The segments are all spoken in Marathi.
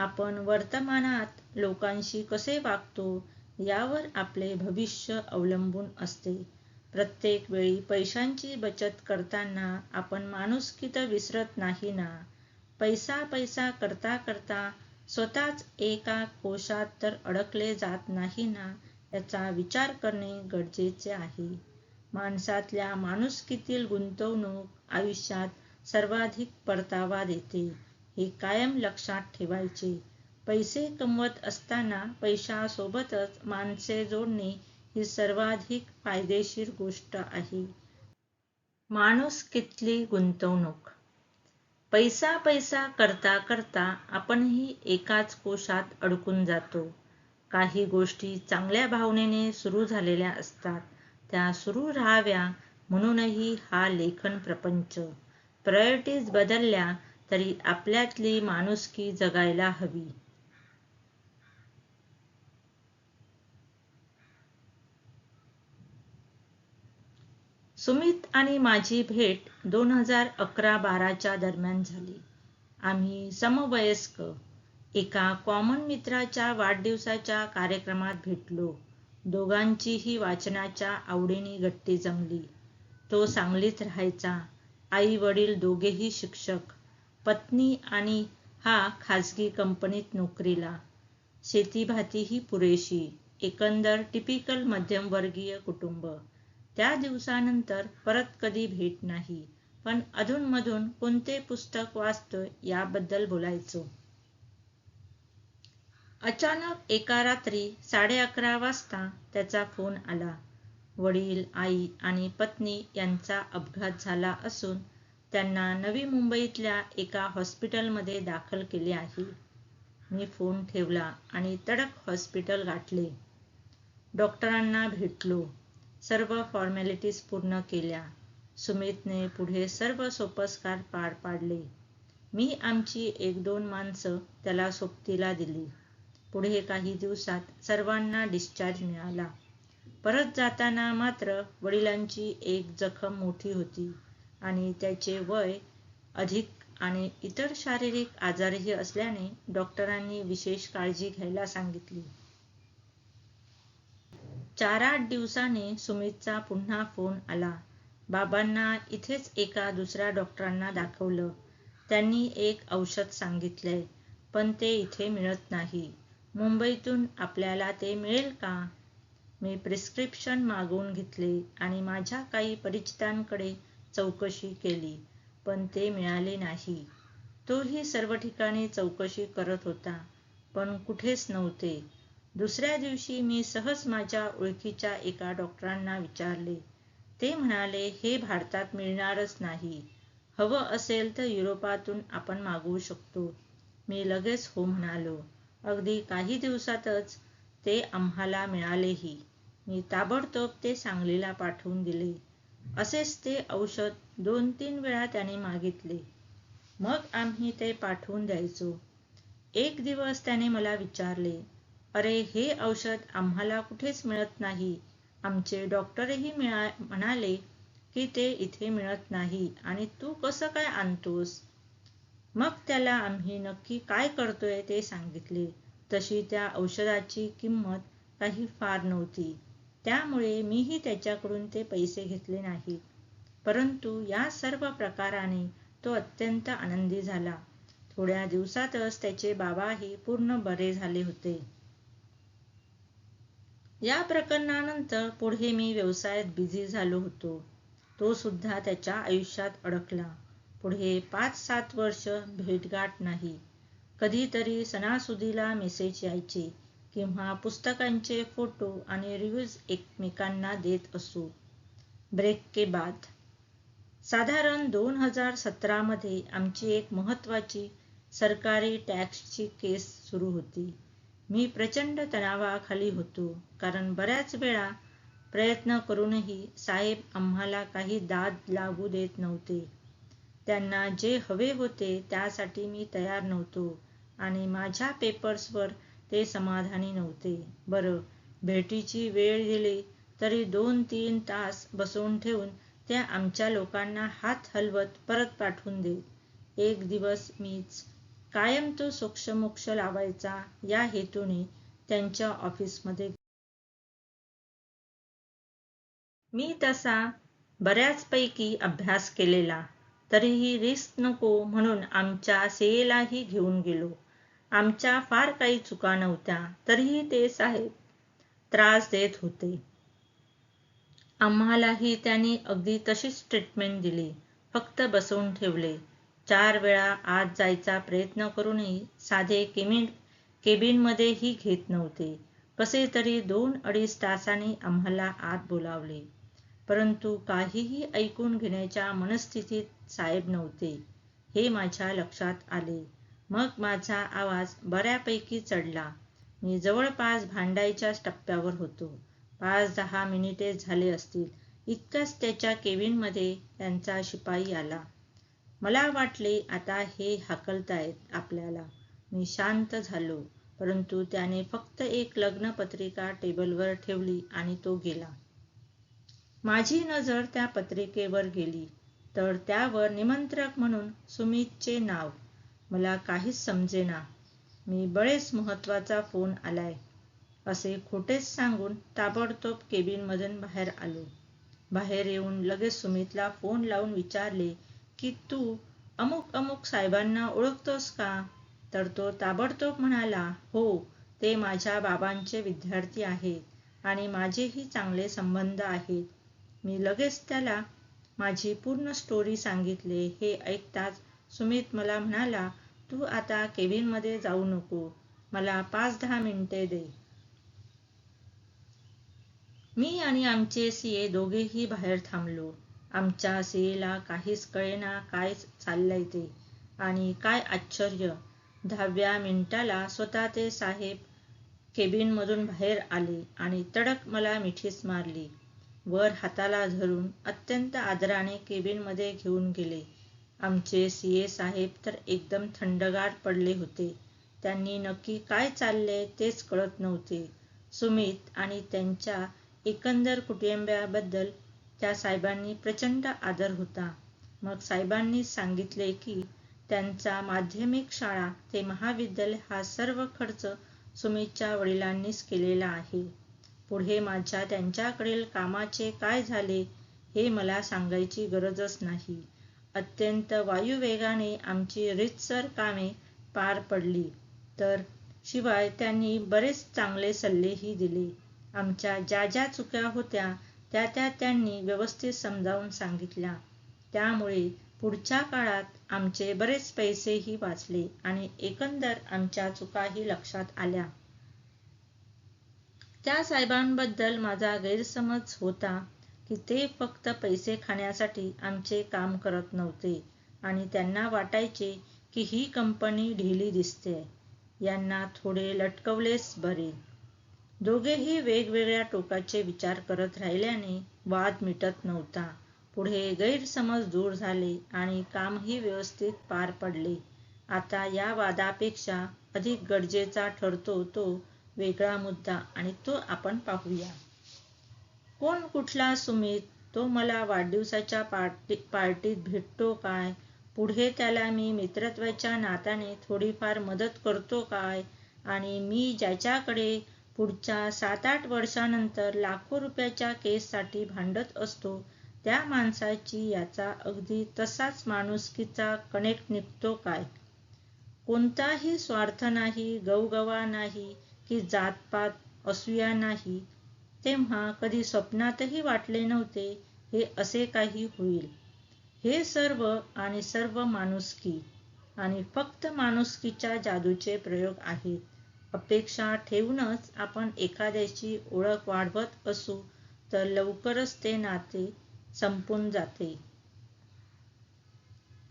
आपण वर्तमानात लोकांशी कसे वागतो यावर आपले भविष्य अवलंबून असते. प्रत्येक वेळी पैशांची बचत करताना आपण माणुसकी तर विसरत नाही ना? पैसा पैसा करता करता स्वतःच एका कोशात तर अडकले जात नाही ना? याचा विचार करणे गरजेचे आहे. माणसातल्या माणुसकीतील गुंतवणूक आयुष्यात सर्वाधिक परतावा देते. हे कायम लक्षात ठेवायचे. पैसे कमवत असताना पैशासोबतच माणसे जोडणे ही सर्वाधिक फायदेशीर गोष्ट आहे. माणूस कितली गुंतवणूक? पैसा पैसा करता करता आपणही एकाच कोशात अडकून जातो. काही गोष्टी चांगल्या भावनेने सुरू झालेल्या असतात. त्या सुरू राहाव्या म्हणूनही हा लेखन प्रपंच. प्रायोरिटीज बदलल्या तरी आपल्यातली माणुसकी जगायला हवी. सुमित आणि माझी भेट दोन हजार अकरा बाराच्या दरम्यान झाली. आम्ही समवयस्क एका कॉमन मित्राच्या वाढदिवसाच्या कार्यक्रमात भेटलो. दोघांचीही वाचनाच्या आवडीने गट्टी जमली. तो सांगलीत राहायचा. आई वडील दोघेही शिक्षक. पत्नी आणि हा खाजगी कंपनीत नोकरीला. शेतीभातीही पुरेशी एकंदर टिपिकल मध्यमवर्गीय कुटुंब. त्या दिवसानंतर परत कधी भेट नाही पण अधूनमधून कोणते पुस्तक वाचतोय याबद्दल बोलायचो. अचानक एका रात्री साडे अकरा वाजता त्याचा फोन आला. वडील आई आणि पत्नी यांचा अपघात झाला असून त्यांना नवी मुंबईतल्या एका हॉस्पिटलमध्ये दाखल केले आहे. मी फोन ठेवला आणि तडक हॉस्पिटल गाठले. डॉक्टरांना भेटलो. सर्व फॉर्मॅलिटीज पूर्ण केल्या. सुमितने पुढे सर्व सोपस्कार पार पाडले. मी आमची एक दोन माणसं त्याला सोबतीला दिली. पुढे काही दिवसात सर्वांना डिस्चार्ज मिळाला. परत जाताना मात्र वडिलांची एक जखम मोठी होती. आणि त्याचे वय अधिक आणि इतर शारीरिक आजारही असल्याने डॉक्टरांनी विशेष काळजी घ्यायला सांगितली. चार आठ दिवसाने सुमितचा पुन्हा फोन आला. बाबांना इथेच एका दुसऱ्या डॉक्टरांना दाखवलं. त्यांनी एक औषध सांगितलंय पण ते इथे मिळत नाही. मुंबईतून आपल्याला ते मिळेल का? मी प्रिस्क्रिप्शन मागवून घेतले आणि माझ्या काही परिचितांकडे चौकशी केली पण ते मिळाले नाही. तोही सर्व ठिकाणी चौकशी करत होता पण कुठेच नव्हते. दुसऱ्या दिवशी मी सहज माझ्या ओळखीच्या एका डॉक्टरांना विचारले. ते म्हणाले हे भारतात मिळणारच नाही. हवं असेल तर युरोपातून आपण मागवू शकतो. मी लगेच हो म्हणालो. अगदी काही दिवसातच ते आम्हाला मिळालेही. मी ताबडतोब ते सांगलीला पाठवून दिले. असेच ते औषध दोन तीन वेळा त्याने मागितले. मग आम्ही ते पाठवून द्यायचो. एक दिवस त्याने मला विचारले अरे हे औषध आम्हाला कुठेच मिळत नाही. आमचे डॉक्टरही मिळा म्हणाले की ते इथे मिळत नाही आणि तू कसं काय आणतोस? मग त्याला आम्ही नक्की काय करतोय ते सांगितले. तशी त्या औषधाची किंमत काही फार नव्हती. त्यामुळे मीही त्याच्याकडून ते पैसे घेतले नाहीत. परंतु या सर्व प्रकाराने तो अत्यंत आनंदी झाला. थोड्या दिवसातच त्याचे बाबाही पूर्ण बरे झाले होते. या प्रकरणानंतर पुढे मी व्यवसायात बिझी झालो होतो. तो सुद्धा त्याच्या आयुष्यात अडकला. पुढे पाच सात वर्ष भेटगाठ नाही. कधीतरी सणासुदीला मेसेज यायचे. किंवा पुस्तकांचे फोटो आणि रिव्ह्यूज एकमेकांना देत असू. ब्रेक के बाद. साधारण दोन हजार सतरामध्ये आमची एक महत्वाची सरकारी टॅक्सची केस सुरू होती. मी प्रचंड तणावाखाली होतो कारण बऱ्याच वेळा प्रयत्न करूनही साहेब आम्हाला काही दाद लागू देत नव्हते. त्यांना जे हवे होते त्यासाठी मी तयार नव्हतो आणि माझ्या पेपर्सवर ते समाधानी नव्हते. बरं भेटीची वेळ दिली तरी दोन तीन तास बसवून ठेवून त्या आमच्या लोकांना हात हलवत परत पाठवून देत एक दिवस मीच कायम तो सोक्षमोक्ष लावायचा या हेतूने त्यांच्या ऑफिसमध्ये मी तसा बऱ्याचपैकी अभ्यास केलेला तरीही रिस्क नको म्हणून आमच्या सेलाही घेऊन गेलो. आमच्या फार काही चुका नव्हत्या तरीही ते साहेब त्रास देत होते. आम्हालाही त्यांनी अगदी तशीच ट्रीटमेंट दिली फक्त बसवून ठेवले. चार वेळा आत जायचा प्रयत्न करूनही साधे केबिन केबिनमध्येही घेत नव्हते. कसे तरी दोन अडीच तासांनी आम्हाला आत बोलावले. परंतु काहीही ऐकून घेण्याच्या मनस्थितीत साहेब नव्हते. हे माझ्या लक्षात आले. मग माझा आवाज बऱ्यापैकी चढला. मी जवळपास भांडायच्याच टप्प्यावर होतो. पाच दहा मिनिटे झाले असतील. इतक्याच त्याच्या केबिनमध्ये त्यांचा शिपाई आला. मला वाटले आता हे हाकलतायत आपल्याला. मी शांत झालो परंतु त्याने फक्त एक लग्नपत्रिका टेबलवर ठेवली आणि तो गेला. माझी नजर त्या पत्रिकेवर गेली तर त्यावर निमंत्रक म्हणून सुमितचे नाव. मला काहीच समजेना. मी बरेच महत्त्वाचा फोन आलाय असे खोटेच सांगून ताबडतोब केबिनमधून बाहेर आलो. बाहेर येऊन लगेच सुमितला फोन लावून विचारले की तू अमुक अमुक साहेबांना ओळखतोस का? तर तो ताबडतोब म्हणाला हो ते माझ्या बाबांचे विद्यार्थी आहेत आणि माझेही चांगले संबंध आहेत. मी लगेच त्याला माझी पूर्ण स्टोरी सांगितले हे ऐकताच सुमित मला म्हणाला तू आता केबिनमध्ये जाऊ नको. मला पाच दहा मिनिटे दे. मी आणि आमचे सीए दोघेही बाहेर थांबलो. आमच्या सीएला काहीच कळेना काय चाललंय ते आणि काय आश्चर्य. दहाव्या मिनिटाला स्वतः ते साहेब केबिनमधून बाहेर आले आणि तडक मला मिठीच मारली. वर हाताला धरून अत्यंत आदराने केबिनमध्ये घेऊन गेले. आमचे सी ए साहेब तर एकदम थंडगार पडले होते. त्यांनी नक्की काय चालले तेच कळत नव्हते. सुमित आणि त्यांच्या एकंदर कुटुंबियाबद्दल त्या साहेबांनी प्रचंड आदर होता. मग साहेबांनी सांगितले की त्यांचा माध्यमिक शाळा ते महाविद्यालय हा सर्व खर्च सुमितच्या वडिलांनीच केलेला आहे. पुढे माझ्या त्यांच्याकडील कामाचे काय झाले हे मला सांगायची गरजच नाही. अत्यंत वायुवेगाने आमची रितसर कामे पार पडली. तर शिवाय त्यांनी बरेच चांगले सल्लेही दिले. आमच्या ज्या ज्या चुक्या होत्या त्या त्या त्यांनी व्यवस्थित समजावून सांगितल्या. त्यामुळे पुढच्या काळात आमचे बरेच पैसेही वाचले आणि एकंदर आमच्या चुकाही लक्षात आल्या. त्या साहेबांबद्दल माझा गैरसमज होता. की ते फक्त पैसे खाण्यासाठी आमचे काम करत नव्हते आणि त्यांना वाटायचे की ही कंपनी ढिली दिसते. यांना थोडे लटकवलेच बरे. दोघेही वेगवेगळ्या टोकाचे विचार करत राहिल्याने वाद मिटत नव्हता. पुढे गैरसमज दूर झाले आणि कामही व्यवस्थित पार पडले. आता या वादापेक्षा अधिक गरजेचा ठरतो तो वेगळा मुद्दा आणि तो आपण पाहूया. कोण कुठला सुमित? तो मला वाढदिवसाच्या पार्टी पार्टीत भेटतो काय? पुढे त्याला मी मित्रत्वाच्या नात्याने थोडीफार मदत करतो काय? आणि मी ज्याच्याकडे पुढच्या सात आठ वर्षानंतर लाखो रुपयाच्या केससाठी भांडत असतो त्या माणसाची याचा अगदी तसाच माणुसकीचा कनेक्ट निघतो काय? कोणताही स्वार्थ नाही गवगवा नाही की जातपात असूया नाही तेव्हा कधी स्वप्नातही वाटले नव्हते हे असे काही होईल. हे सर्व आणि सर्व माणुसकी आणि फक्त माणुसकीच्या जादूचे प्रयोग आहेत. अपेक्षा ठेवूनच आपण एखाद्याची ओळख वाढवत असू तर लवकरच ते नाते संपून जाते.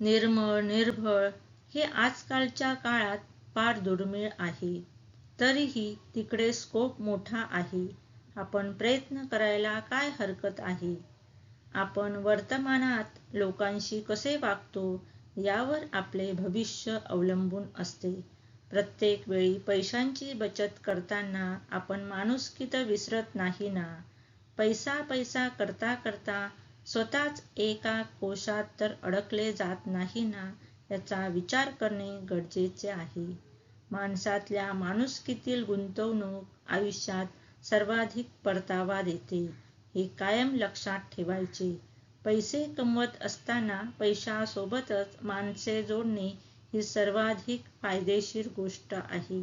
निर्मळ निर्भळ हे आजकालच्या काळात फार दुर्मिळ आहे. तरीही तिकडे स्कोप मोठा आहे. आपण प्रयत्न करायला काय हरकत आहे? आपण वर्तमानात लोकांशी कसे वागतो यावर आपले भविष्य अवलंबून असते. प्रत्येक वेळी पैशांची बचत करताना आपण माणुसकी तर विसरत नाही ना? पैसा पैसा करता करता स्वतःच एका कोशात तर अडकले जात नाही ना? याचा विचार करणे गरजेचे आहे. माणसातल्या माणुसकीतील गुंतवणूक आयुष्यात सर्वाधिक परतावा देते. हे कायम लक्षात ठेवायचे. पैसे कमवत असताना पैशासोबतच माणसे जोडणे ही सर्वाधिक फायदेशीर गोष्ट आहे.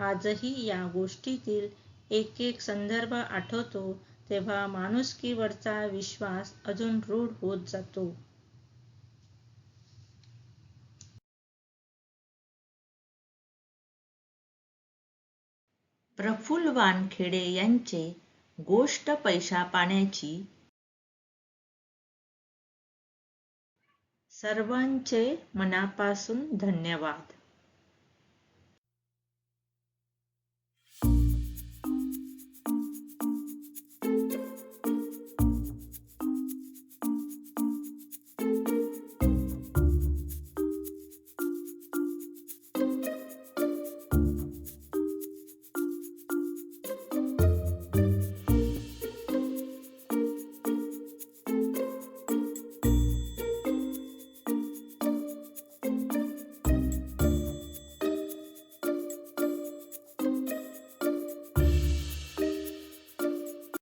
आजही या गोष्टीतील एक एक संदर्भ आठवतो तेव्हा माणुसकीवरचा विश्वास अजून रूढ होत जातो. प्रफुल्ल वानखेडे यांचे गोष्ट पैशा पाण्याची सर्वांचे मनापासून धन्यवाद.